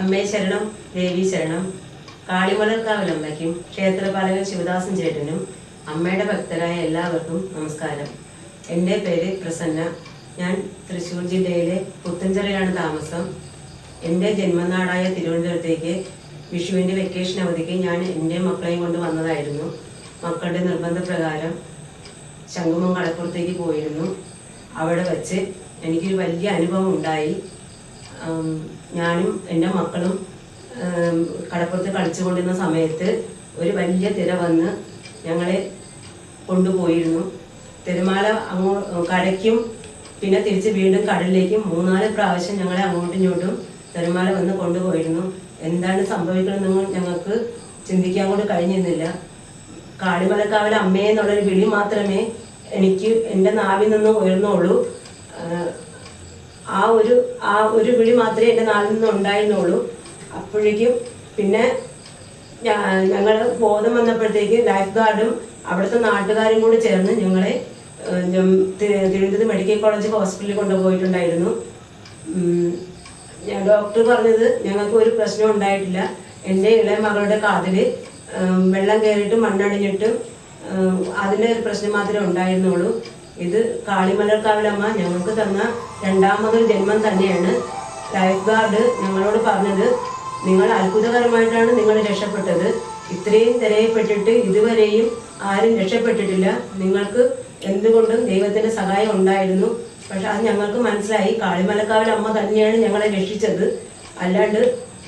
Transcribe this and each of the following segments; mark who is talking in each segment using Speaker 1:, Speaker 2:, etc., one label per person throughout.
Speaker 1: അമ്മേ ശരണം ദേവി ശരണം. കാളിമലർക്കാവിലമ്മയ്ക്കും ക്ഷേത്രപാലകൻ ശിവദാസൻ ചേട്ടനും അമ്മയുടെ ഭക്തരായ എല്ലാവർക്കും നമസ്കാരം. എന്റെ പേര് പ്രസന്ന. ഞാൻ തൃശ്ശൂർ ജില്ലയിലെ പുത്തഞ്ചറയാണ് താമസം. എന്റെ ജന്മനാടായ തിരുവനന്തപുരത്തേക്ക് വിഷുവിന്റെ വെക്കേഷൻ അവധിക്ക് ഞാൻ എന്റെ മക്കളെയും കൊണ്ട് വന്നതായിരുന്നു. മക്കളുടെ നിർബന്ധപ്രകാരം ശംഖുമം കടപ്പുറത്തേക്ക് പോയിരുന്നു. അവിടെ വച്ച് എനിക്കൊരു വലിയ അനുഭവം ഉണ്ടായി. ഞാനും എന്റെ മക്കളും കടപ്പുറത്ത് കളിച്ചുകൊണ്ടിരുന്ന സമയത്ത് ഒരു വലിയ തിര വന്ന് ഞങ്ങളെ കൊണ്ടുപോയിരുന്നു. തിരമാല അങ്ങോ കടയ്ക്കും പിന്നെ തിരിച്ച് വീണ്ടും കടലിലേക്കും മൂന്നാൽ പ്രാവശ്യം ഞങ്ങളെ അങ്ങോട്ടും ഇങ്ങോട്ടും തിരമാല വന്ന് കൊണ്ടുപോയിരുന്നു. എന്താണ് സംഭവിക്കണമെന്ന് ഞങ്ങൾക്ക് ചിന്തിക്കാൻ കൊണ്ട് കഴിഞ്ഞിരുന്നില്ല. കാളിമലക്കാവിലെ അമ്മേ എന്നുള്ളൊരു വിളി മാത്രമേ എനിക്ക് എന്റെ നാവിൽ നിന്ന് ഉയർന്നുള്ളൂ. ആ ഒരു ആ ഒരു വിളി മാത്രമേ എന്റെ നാളിൽ നിന്ന് ഉണ്ടായിരുന്നുള്ളൂ. അപ്പോഴേക്കും പിന്നെ ഞങ്ങൾ ബോധം വന്നപ്പോഴത്തേക്ക് ലൈഫ് ഗാർഡും അവിടുത്തെ നാട്ടുകാരും കൂടി ചേർന്ന് ഞങ്ങളെ തിരുവനന്തപുരം മെഡിക്കൽ കോളേജ് ഹോസ്പിറ്റലിൽ കൊണ്ടുപോയിട്ടുണ്ടായിരുന്നു. ഡോക്ടർ പറഞ്ഞത് ഞങ്ങൾക്ക് ഒരു പ്രശ്നം ഉണ്ടായിട്ടില്ല. എന്റെ ഇളയ മകളുടെ കാതിൽ വെള്ളം കയറിയിട്ട് മണ്ണടിഞ്ഞിട്ടും അതിന്റെ ഒരു പ്രശ്നം മാത്രമേ ഉണ്ടായിരുന്നുള്ളൂ. ഇത് കാളിമലർക്കാവിലമ്മ ഞങ്ങൾക്ക് തന്ന രണ്ടാമതൊരു ജന്മം തന്നെയാണ്. ലൈഫ് ഗാർഡ് ഞങ്ങളോട് പറഞ്ഞത് നിങ്ങൾ അത്ഭുതകരമായിട്ടാണ് നിങ്ങൾ രക്ഷപ്പെട്ടത്. ഇത്രയും തിരയപ്പെട്ടിട്ട് ഇതുവരെയും ആരും രക്ഷപ്പെട്ടിട്ടില്ല. നിങ്ങൾക്ക് എന്തുകൊണ്ടും ദൈവത്തിന്റെ സഹായം ഉണ്ടായിരുന്നു. പക്ഷെ അത് ഞങ്ങൾക്ക് മനസ്സിലായി. കാളിമലക്കാവിൽ അമ്മ തന്നെയാണ് ഞങ്ങളെ രക്ഷിച്ചത്. അല്ലാണ്ട്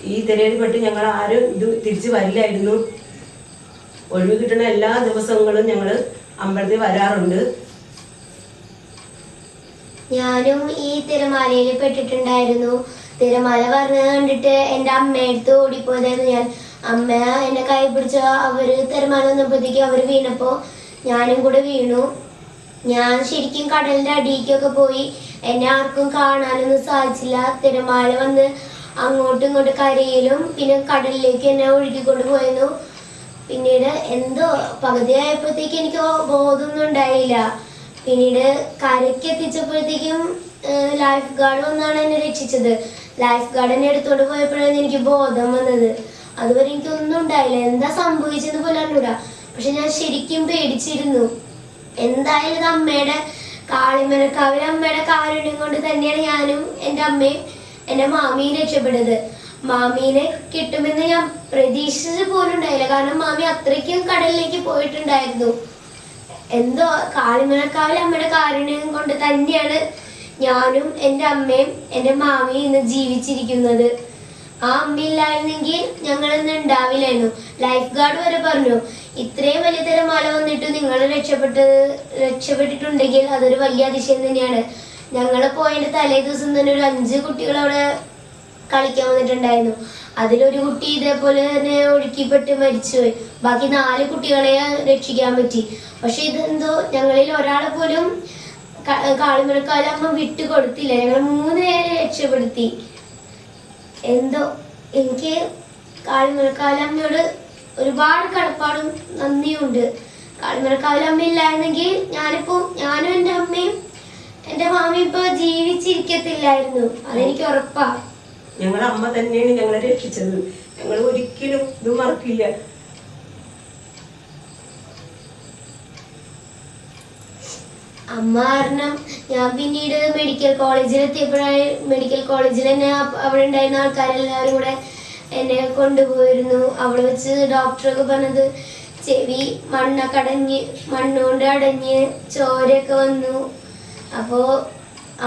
Speaker 1: ഈ തിരയിൽപ്പെട്ട് ഞങ്ങൾ ആരും ഇത് തിരിച്ചു വരില്ലായിരുന്നു. ഒഴിവ് കിട്ടുന്ന എല്ലാ ദിവസങ്ങളും ഞങ്ങൾ അമ്പലത്തിൽ വരാറുണ്ട്.
Speaker 2: ഞാനും ഈ തിരമാലയിൽ പെട്ടിട്ടുണ്ടായിരുന്നു. തിരമാല പറഞ്ഞത് കണ്ടിട്ട് എന്റെ അമ്മയടുത്ത് ഓടിപ്പോയതായിരുന്നു ഞാൻ. അമ്മ എന്നെ കൈ പിടിച്ച അവർ തിരമാല വന്നപ്പോഴത്തേക്കും അവർ വീണപ്പോൾ ഞാനും കൂടെ വീണു. ഞാൻ ശരിക്കും കടലിന്റെ അടിയിലേക്കൊക്കെ പോയി. എന്നെ ആർക്കും കാണാനൊന്നും സാധിച്ചില്ല. തിരമാല വന്ന് അങ്ങോട്ടും ഇങ്ങോട്ടും കരയിലും പിന്നെ കടലിലേക്ക് എന്നെ ഒഴുകിക്കൊണ്ട് പോയിരുന്നു. പിന്നീട് എന്തോ പകുതിയായപ്പോഴത്തേക്ക് എനിക്ക് ബോധമൊന്നും ഉണ്ടായില്ല. പിന്നീട് കരയ്ക്ക് എത്തിച്ചപ്പോഴത്തേക്കും ലൈഫ് ഗാർഡ് വന്നാണ് എന്നെ രക്ഷിച്ചത്. ലൈഫ് ഗാർഡ് എന്നെ എടുത്തോണ്ട് പോയപ്പോഴാണ് എനിക്ക് ബോധം വന്നത്. അതുവരെ എനിക്കൊന്നും ഉണ്ടായില്ല. എന്താ സംഭവിച്ചെന്ന് പോലും അറിഞ്ഞൂടാ. പക്ഷെ ഞാൻ ശരിക്കും പേടിച്ചിരുന്നു. എന്തായാലും ഇത് അമ്മയുടെ കാളിമലക്കാവിലെ അമ്മയുടെ കാരുണ്യം കൊണ്ട് തന്നെയാണ് ഞാനും എന്റെ അമ്മയും എന്റെ മാമിയും രക്ഷപ്പെട്ടത് മാമീനെ കിട്ടുമെന്ന് ഞാൻ പ്രതീക്ഷിച്ചത് പോലും ഉണ്ടായില്ല. കാരണം മാമി അത്രയ്ക്കും കടലിലേക്ക് പോയിട്ടുണ്ടായിരുന്നു. എന്തോ കാളിമലക്കാവിലെ അമ്മയുടെ കാരുണ്യം കൊണ്ട് തന്നെയാണ് ഞാനും എന്റെ അമ്മയും എന്റെ മാമിയും ഇന്ന് ജീവിച്ചിരിക്കുന്നത്. ആ അമ്മ അമ്മയില്ലായിരുന്നെങ്കിൽ ഞങ്ങളിന്ന് ഉണ്ടാവില്ലായിരുന്നു. ലൈഫ് ഗാർഡ് വരെ പറഞ്ഞു ഇത്രയും വലിയ തിരമാല വന്നിട്ട് നിങ്ങൾ രക്ഷപ്പെട്ടത് രക്ഷപ്പെട്ടിട്ടുണ്ടെങ്കിൽ അതൊരു വലിയ അതിശയം തന്നെയാണ്. ഞങ്ങൾ പോയതിന്റെ തലേ ദിവസം തന്നെ ഒരു അഞ്ച് കുട്ടികൾ അവിടെ കളിക്കാൻ വന്നിട്ടുണ്ടായിരുന്നു. അതിലൊരു കുട്ടി ഇതേപോലെ തന്നെ ഒഴുക്കിപ്പെട്ട് മരിച്ചുപോയി. ബാക്കി നാല് കുട്ടികളെ രക്ഷിക്കാൻ പറ്റി. പക്ഷെ ഇതെന്തോ ഞങ്ങളിൽ ഒരാളെ പോലും കാളിമഴക്കാലമ്മ വിട്ടു കൊടുത്തില്ല. ഞങ്ങൾ മൂന്ന് പേരെ രക്ഷപ്പെടുത്തി. എന്തോ എനിക്ക് കാളിമുഴക്കാലമ്മയോട് ഒരുപാട് കടപ്പാടും നന്ദിയുണ്ട്. കാളിമുഴക്കാലമ്മ ഇല്ലായിരുന്നെങ്കിൽ ഞാനിപ്പോ ഞാനും എന്റെ അമ്മയും എന്റെ മാമി ഇപ്പൊ ജീവിച്ചിരിക്കത്തില്ലായിരുന്നു. അതെനിക്ക് ഉറപ്പാ.
Speaker 1: ഞങ്ങളെ അമ്മ തന്നെയാണ് ഞങ്ങളെ രക്ഷിച്ചത്. ഞങ്ങൾ ഒരിക്കലും ഇത് മറക്കില്ല.
Speaker 2: അമ്മ കാരണം ഞാൻ പിന്നീട് മെഡിക്കൽ കോളേജിൽ എത്തിയപ്പോഴായി മെഡിക്കൽ കോളേജിൽ തന്നെ അവിടെ ഉണ്ടായിരുന്ന ആൾക്കാരെല്ലാവരും കൂടെ എന്നെ കൊണ്ടുപോയിരുന്നു. അവിടെ വെച്ച് ഡോക്ടറൊക്കെ പറഞ്ഞത് ചെവി മണ്ണൊക്കെ അടഞ്ഞ് മണ്ണുകൊണ്ട് അടഞ്ഞ് ചോരയൊക്കെ വന്നു. അപ്പോൾ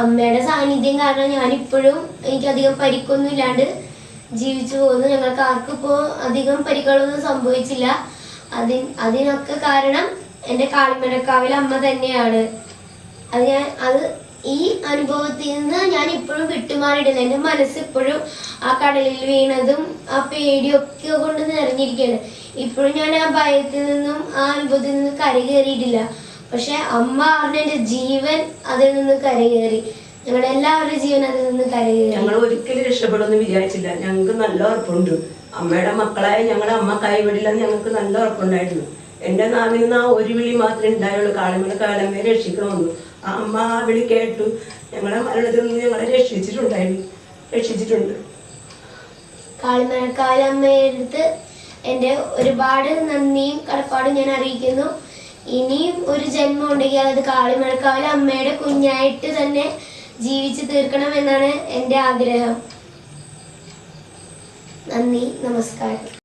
Speaker 2: അമ്മയുടെ സാന്നിധ്യം കാരണം ഞാനിപ്പോഴും എനിക്കധികം പരിക്കൊന്നും ഇല്ലാണ്ട് ജീവിച്ചു പോകുന്നു. ഞങ്ങൾക്ക് ആർക്കും ഇപ്പോൾ അധികം പരിക്കുകളൊന്നും സംഭവിച്ചില്ല. അതി അതിനൊക്കെ കാരണം എന്റെ കാളിമരക്കാവിൽ അമ്മ തന്നെയാണ്. അത് ഞാൻ അത് ഈ അനുഭവത്തിൽ നിന്ന് ഞാൻ ഇപ്പോഴും വിട്ടുമാറിയിട്ടില്ല. എന്റെ മനസ്സ് ഇപ്പോഴും ആ കടലിൽ വീണതും ആ പേടിയൊക്കെ കൊണ്ട് നിറഞ്ഞിരിക്കുകയാണ്. ഇപ്പോഴും ഞാൻ ആ ഭയത്തിൽ നിന്നും ആ അനുഭവത്തിൽ നിന്നും കരകയറിയിട്ടില്ല. പക്ഷെ അമ്മ അവരുടെ ജീവൻ അതിൽ നിന്ന് കരകയറി. ഞങ്ങളുടെ എല്ലാവരുടെ ജീവൻ അതിൽ നിന്ന് കരകയറി.
Speaker 1: ഞങ്ങൾ ഒരിക്കലും രക്ഷപ്പെടുമെന്ന് വിചാരിച്ചില്ല. ഞങ്ങൾക്ക് നല്ല ഉറപ്പുണ്ട്. അമ്മയുടെ മക്കളായ ഞങ്ങളുടെ അമ്മ കൈവിടില്ലെന്ന് ഞങ്ങൾക്ക് നല്ല ഉറപ്പുണ്ടായിരുന്നു. എന്റെ നാവിൽ നിന്ന് ആ ഒരു വിളി മാത്രമേ ഉണ്ടായുള്ളൂ. കാളങ്ങളെ കാലമേ രക്ഷിക്കണമെന്നു. ആ അമ്മ ആ വിളി കേട്ടു. ഞങ്ങളെ മരണത്തിൽ നിന്ന് ഞങ്ങളെ രക്ഷിച്ചിട്ടുണ്ടായിരുന്നു രക്ഷിച്ചിട്ടുണ്ട്.
Speaker 2: അടുത്ത് എന്റെ ഒരുപാട് നന്ദിയും കടപ്പാടും ഞാൻ അറിയിക്കുന്നു. ഇനിയും ഒരു ജന്മം ഉണ്ടെങ്കിൽ അത് കാളിമഴക്കാവിൽ അമ്മയുടെ കുഞ്ഞായിട്ട് തന്നെ ജീവിച്ചു തീർക്കണം എന്നാണ് എന്റെ ആഗ്രഹം. നന്ദി നമസ്കാരം.